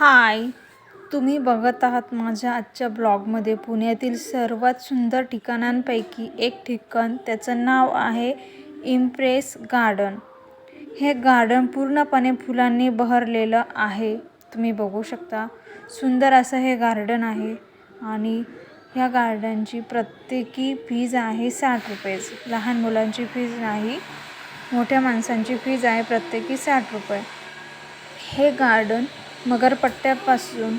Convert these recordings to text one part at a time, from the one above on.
हाय. तुम्ही बघत आहात माझ्या आजच्या ब्लॉगमध्ये पुण्यातील सर्वात सुंदर ठिकाणांपैकी एक ठिकाण. त्याचं नाव आहे इम्प्रेस गार्डन. हे गार्डन पूर्णपणे फुलांनी बहरलेलं आहे. तुम्ही बघू शकता सुंदर असं हे गार्डन आहे आणि ह्या गार्डनची प्रत्येकी फीज आहे साठ रुपयेच. लहान मुलांची फीज नाही मोठ्या माणसांची फीज आहे प्रत्येकी साठ रुपये. हे गार्डन मगरपट्ट्यापासून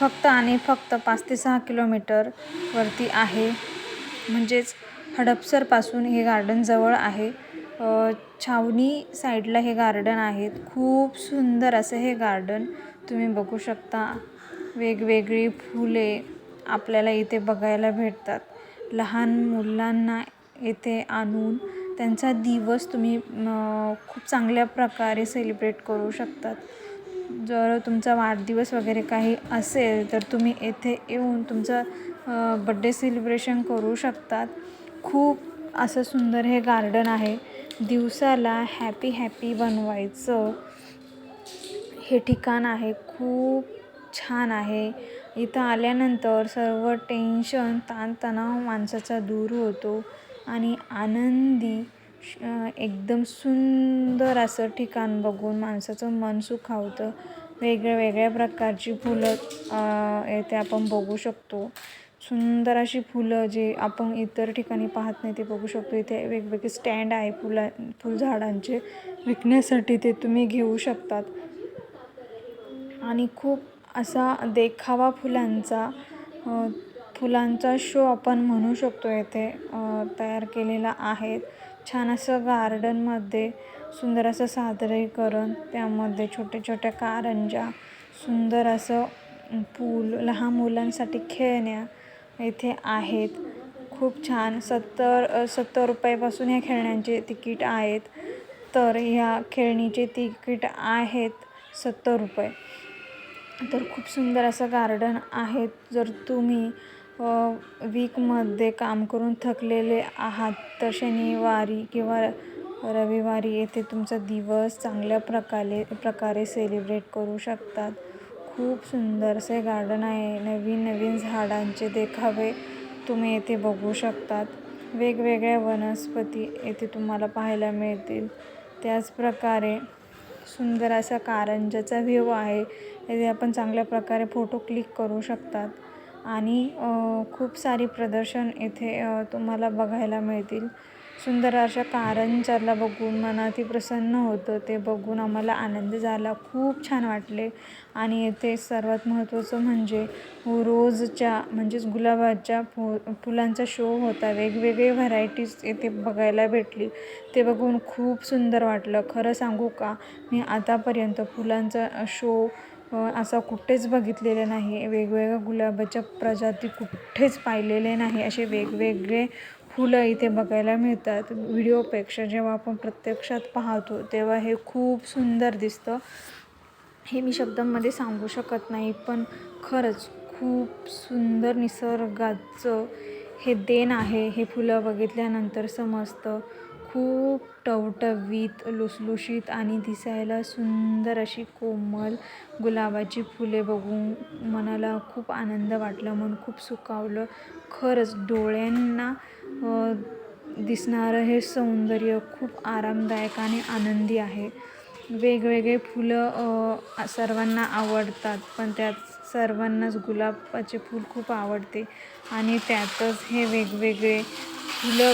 फक्त आणि फक्त पाच ते सहा किलोमीटरवरती आहे. म्हणजेच हडपसरपासून हे गार्डन जवळ आहे. छावणी साईडला हे गार्डन आहेत खूप सुंदर असं हे गार्डन तुम्ही बघू शकता. वेगवेगळी फुले आपल्याला इथे बघायला भेटतात. लहान मुलांना येथे आणून त्यांचा दिवस तुम्ही खूप चांगल्या प्रकारे सेलिब्रेट करू शकतात. जर तुमचा वाढदिवस वगैरे काही असेल तर तुम्ही येथे येऊन तुमचं बड्डे सेलिब्रेशन करू शकतात. खूप असं सुंदर हे गार्डन आहे. दिवसाला हॅपी हॅपी बनवायचं. हे ठिकाण आहे. खूप छान आहे. इथं आल्यानंतर सर्व टेन्शन ताणतणाव माणसाचा दूर होतो आणि आनंदी एकदम सुंदर असं ठिकाण बघून माणसाचं मन सुखावतं. वेगळ्या वेगळ्या प्रकारची फुलं येथे आपण बघू शकतो. सुंदर अशी फुलं जे आपण इतर ठिकाणी पाहत नाही ते बघू शकतो. इथे वेगवेगळे स्टँड आहे फुला फुलझाडांचे. विकण्यासाठी ते तुम्ही घेऊ शकतात. आणि खूप असा देखावा फुलांचा फुलांचा शो आपण म्हणू शकतो. येथे तयार केलेला आहे. छान असं गार्डनमध्ये सुंदर असं सादरीकरण त्यामध्ये छोट्या छोट्या कारंजा सुंदर असं पूल लहान मुलांसाठी खेळण्या येथे आहेत. खूप छान. सत्तर सत्तर रुपयापासून ह्या खेळण्यांचे तिकीट आहेत. तर ह्या खेळणीचे तिकीट आहेत सत्तर रुपये. तर खूप सुंदर असं गार्डन आहे जर तुम्ही वीकमध्ये काम करून थकलेले आहात. तर शनिवारी किंवा रविवारी येथे तुमचा दिवस चांगल्या प्रकारे प्रकारे सेलिब्रेट करू शकतात. खूप सुंदरसे गार्डन आहे. नवीन नवीन झाडांचे देखावे तुम्ही येथे बघू शकतात. वेगवेगळ्या वनस्पती येथे तुम्हाला पाहायला मिळतील. त्याचप्रकारे सुंदर असा कारंजाचा व्ह्यू आहे. येथे आपण चांगल्या प्रकारे फोटो क्लिक करू शकतात. आणि खूप सारी प्रदर्शन येथे तुम्हाला बघायला मिळतील. सुंदर अशा कारंजाला बघून मनाती प्रसन्न होतं ते बघून आम्हाला आनंद झाला. खूप छान वाटले. आणि येथे सर्वात महत्त्वाचं म्हणजे हो, रोजच्या म्हणजेच गुलाबाच्या फु फुलांचा शो होता. वेगवेगळे व्हरायटीज येथे बघायला भेटली. ते बघून खूप सुंदर वाटलं. खरं सांगू का? मी आतापर्यंत फुलांचा शो असा कुठेच बघितलेलं नाही. वेगवेगळ्या गुलाबाच्या प्रजाती कुठेच पाहिलेले नाही. असे वेगवेगळे फुलं इथे बघायला मिळतात. व्हिडिओपेक्षा जेव्हा आपण प्रत्यक्षात पाहतो तेव्हा हे खूप सुंदर दिसतं. हे मी शब्दांमध्ये सांगू शकत नाही पण खरंच खूप सुंदर निसर्गाचं हे देण आहे. हे फुलं बघितल्यानंतर समजतं. खूप टवटवीत लुसलुशीत आणि दिसायला सुंदर अशी कोमल गुलाबाची फुले बघून मनाला खूप आनंद वाटला मन खूप सुखावलं. खरंच डोळ्यांना दिसणारं हे सौंदर्य खूप आरामदायक आणि आनंदी आहे. वेगवेगळे फुलं सर्वांना आवडतात पण त्यात सर्वांनाच गुलाबाचे फूल खूप आवडते. आणि त्यातच हे वेगवेगळे फुलं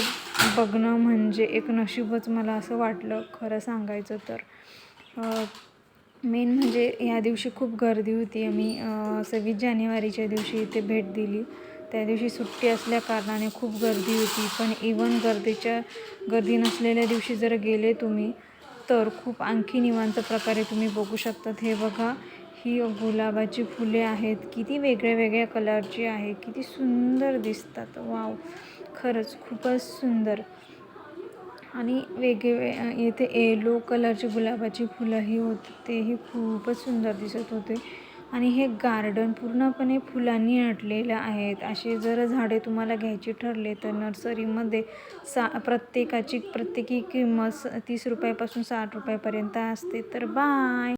बघणं म्हणजे एक नशीबच मला असं वाटलं खरं सांगायचं तर. मेन म्हणजे या दिवशी खूप गर्दी होती. आम्ही सव्वीस जानेवारीच्या दिवशी इथे भेट दिली. त्या दिवशी सुट्टी असल्या कारणाने खूप गर्दी होती. पण इवन गर्दीच्या गर्दी नसलेल्या दिवशी जर गेले तुम्ही तर खूप आणखी निवांत प्रकारे तुम्ही बघू शकतात. हे बघा ही गुलाबाची फुले आहेत. किती वेगळ्या वेगळ्या कलरची आहे. किती सुंदर दिसतात. वाव. खरंच खूपच सुंदर. आणि वेगळे येथे येलो कलरची गुलाबाची फुलंही होती तेही खूपच सुंदर दिसत होते. आणि हे गार्डन पूर्णपणे फुलांनी नटलेलं आहेत. असे जर झाडे तुम्हाला घ्यायची ठरले तर नर्सरीमध्ये सा प्रत्येकाची प्रत्येकी किंमत तीस रुपयापासून साठ रुपयापर्यंत असते. तर बाय